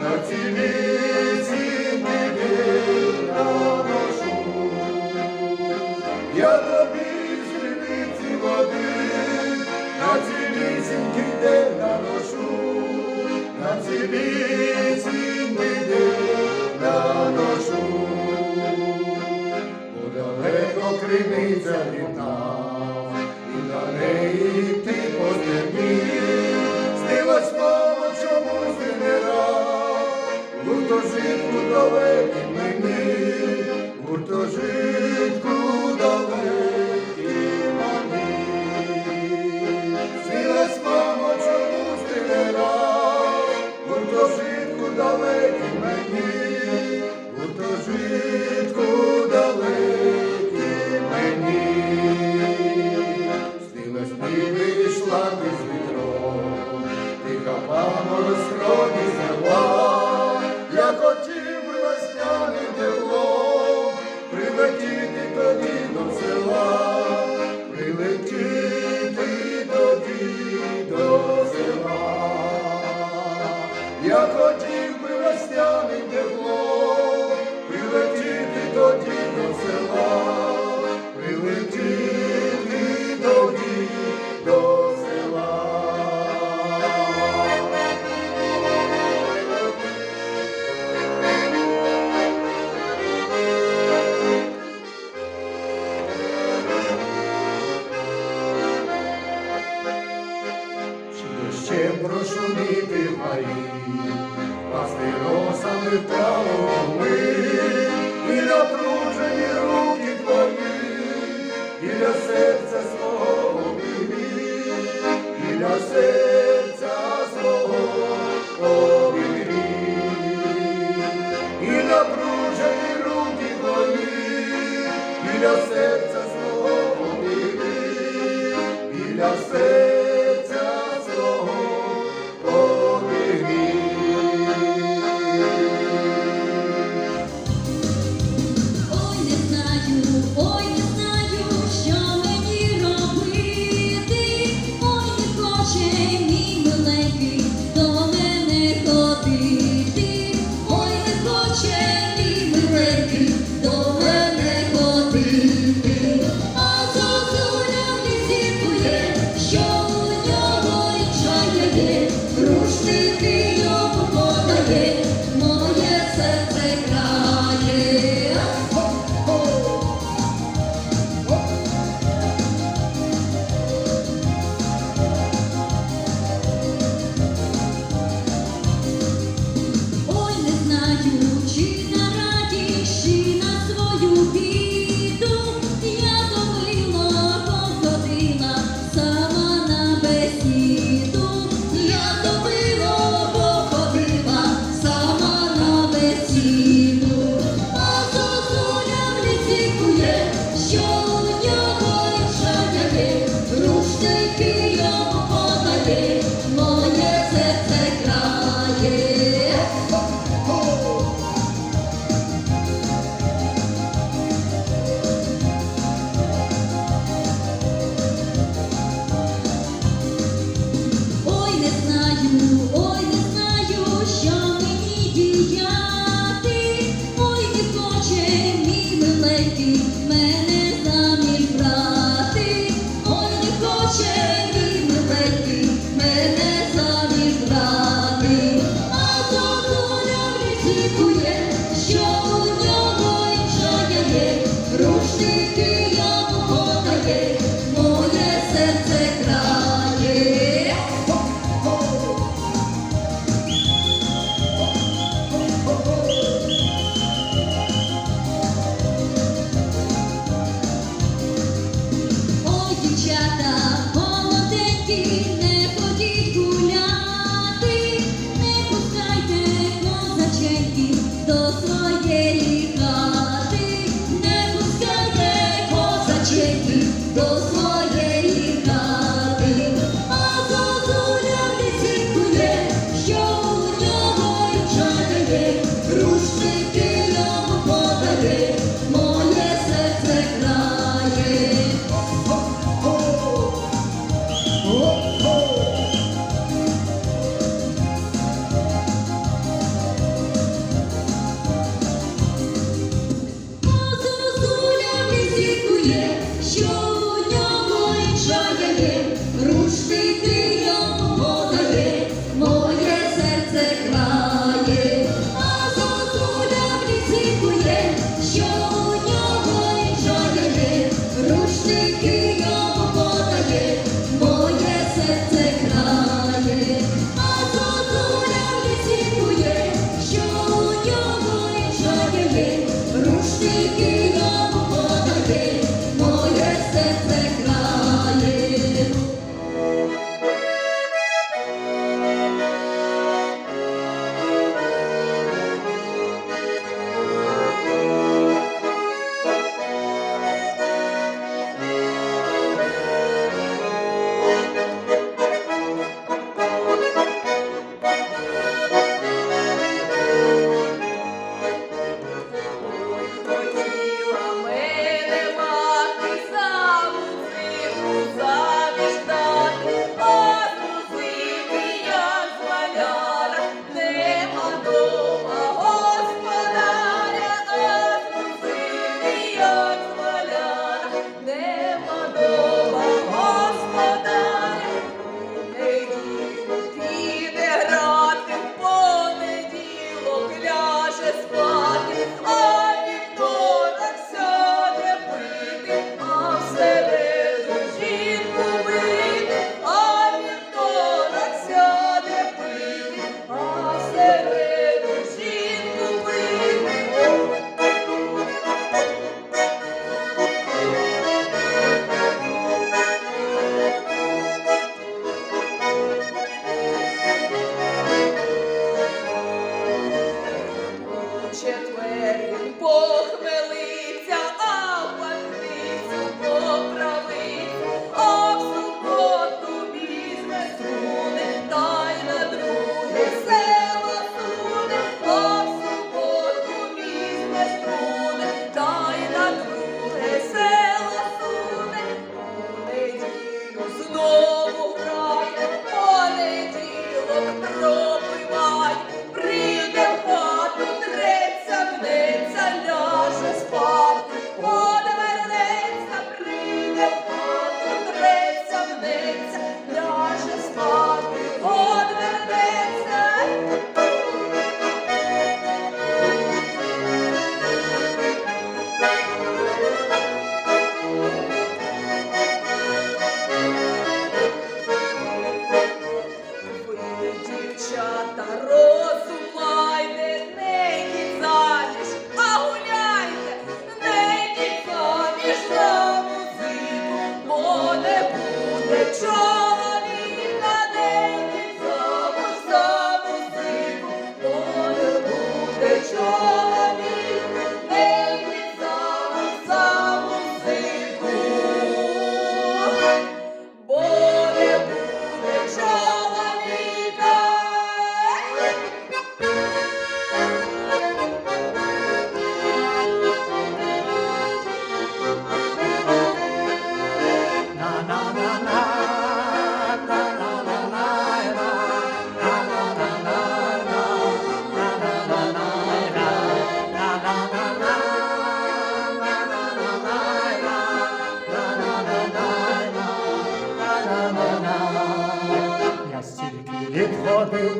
на ціліці не наношу, я тобі з води, на цілісінький день наношу, на цілісінький день наношу, у далеко криниця літа. Ти вийшла ти з вітром, ти хапала розкрою. Maria.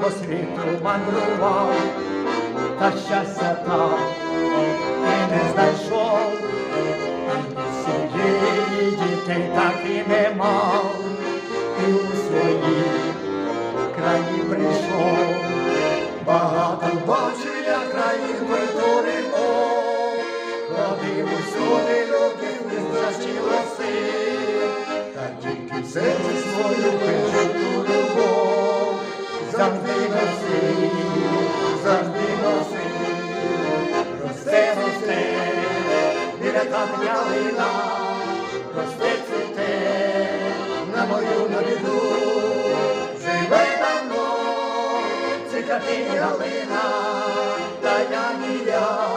По світу, мандрував, та щастя там і не знайшов, сім'ї дітей так і не мав, і у свої краї прийшов, багато бачив я країн культури, о, ходив усюди, любив визначила сил, та тільки в серці свою пишу ту любов, ялина, росте цвіте, на мою біду, живе давно, цикати ялина, та я ніяк,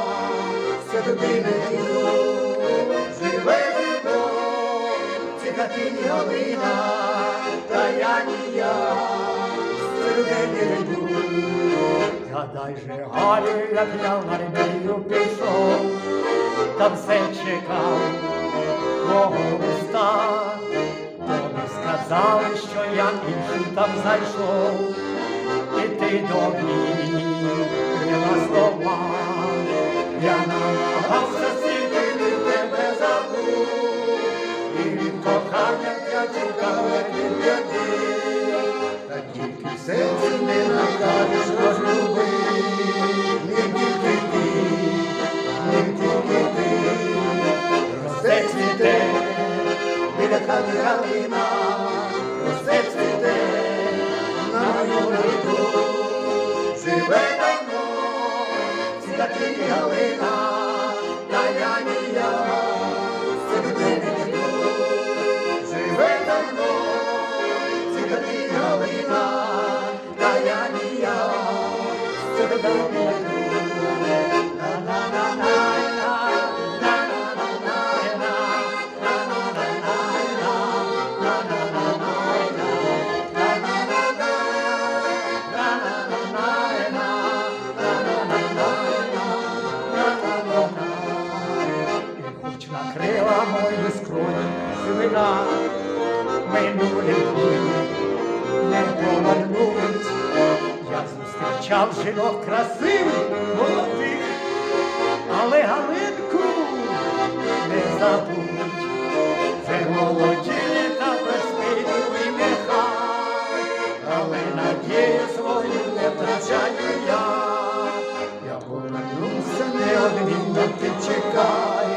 все туди не йду, живе давно, цикати ялина, та я ніяк, все туди не йду. Гадай же, Галю, як я в армію пішов, та все чекав твого листа, Тобі сказали, що я іншим там зайшов, і ти довірила біля хати галина, росте живе давно, цвіте галина, та я ніяк, це не йду, живе давно, цвіте галина, та я не йду. Зустрічав жінок красивих, молодих, але Галинку не забудь. Це молоді літа без пилу і нехай, але надію свою не втрачаю я. Я повернуся неодмінно, ти чекай,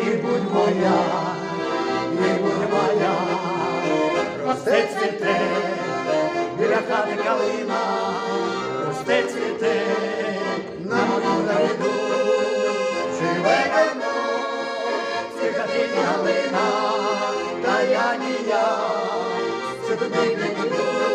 і будь моя, і будь моя, росте цвіте, біля хати калина, Галина, та я ні я, це до не буде.